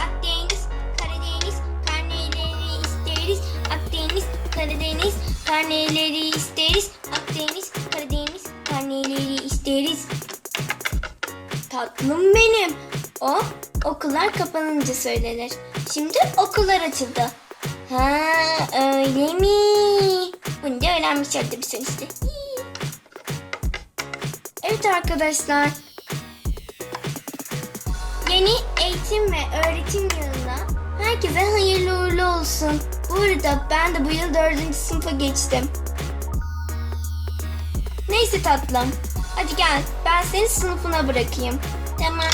Akdeniz, Karadeniz, karneleri isteriz. Akdeniz, Karadeniz, karneleri isteriz. Akdeniz, Karadeniz, karneleri isteriz. Tatlım benim. O okullar kapanınca söylenir. Şimdi okullar açıldı. Ha öyle mi? Bunu da öğrenmiş oldum sonuçta. Hii. Evet arkadaşlar. Yeni eğitim ve öğretim yılına herkese hayırlı uğurlu olsun. Bu arada ben de bu yıl dördüncü sınıfa geçtim. Neyse tatlım. Hadi gel ben seni sınıfına bırakayım. Tamam.